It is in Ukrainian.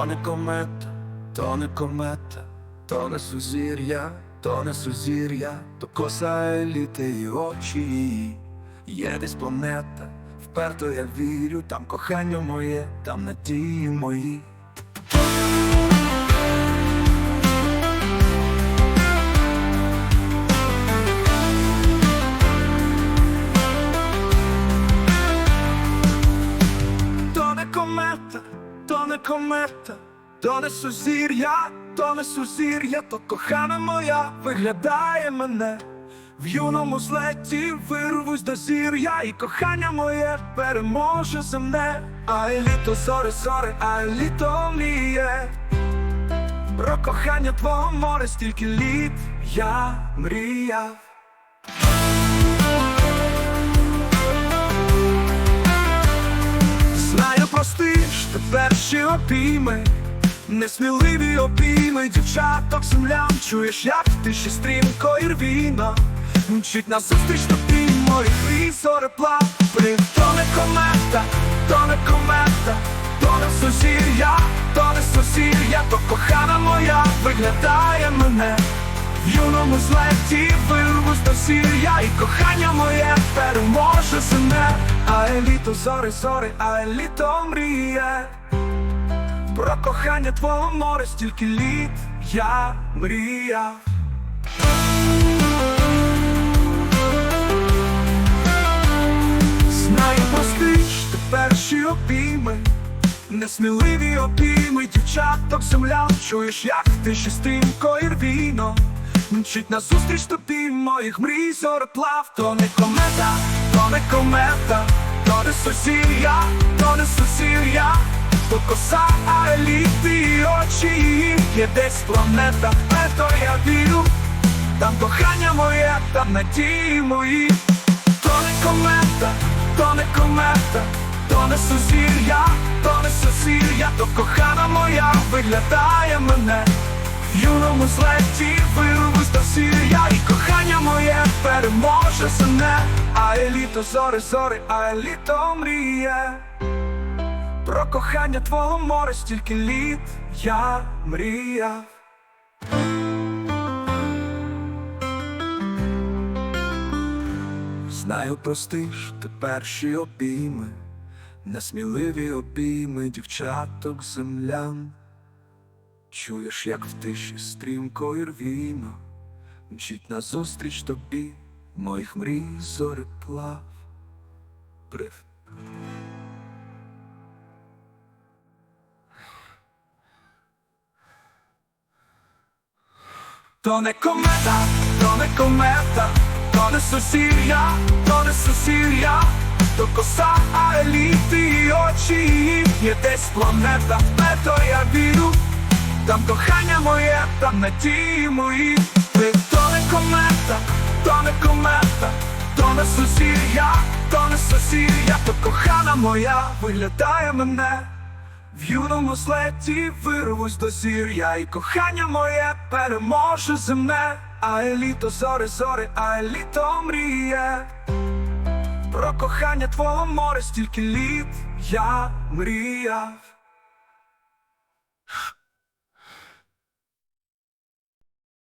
то не комета, то не комета, то не сузір'я, то не сузір'я, то коса еліти і очі. Є десь планета, вперто я вірю, там кохання моє, там надії мої. Комета, то не сузір'я, то не сузір'я, то кохана моя виглядає мене. В юному злеті вирвусь до зір'я, і кохання моє переможе земне. А літо зори, зори, а літо мріє. Про кохання твого море стільки літ я мріяв. Перші обійми, несміливі обійми. Дівчаток землям Чуєш, як ти ще стрімко і рвіно Мчить назустріч тобі мої твій зореплав Блін, то не комета, то не комета, то не сузір'я, то не сузір'я, то кохана моя виглядає мене. В юному злеті вирвусь до сір'я, і кохання моє переможе земне, а еліто зори, зори, а еліто мріє. Про кохання твого море стільки літ я мріяв. Знаю, простиш ти перші обійми, несміливі обійми. Дівчаток земля Чуєш, як ти стрімко і рвіно Мчить назустріч тобі моїх мрій зореплав То не комета, то не комета, то не сусір'я, то не сусір'я коса, а еліти очі Є десь планета, не то я вірю. Там кохання моє, там надії мої. То не комета, то не комета, то не сузір'я, то не сузір'я, то кохана моя виглядає мене. В юному злеті вирвусь до сір'я, і кохання моє переможе земне, а еліто зори, зори, а еліто мріє. Про кохання твого море стільки літ я мріяв. Знаю, простиш ти перші обійми, несміливі обійми дівчаток землян. Чуєш, як в тиші стрімко і рвіно Мчить назустріч тобі моїх мрій зореплав То не комета, то не комета, то не сусір'я, то не сусір'я, то коса, а еліти і очі її є десь планета, не то я вірю, там кохання моє, там надії мої, ти то не комета, то не комета, то не сусір'я, то не сусір'я, то кохана моя виглядає мене. В юному злеті вирвусь до сір'я, і кохання моє переможе земне, а еліто зори, зори, а еліто мріє. Про кохання твого море стільки літ я мріяв.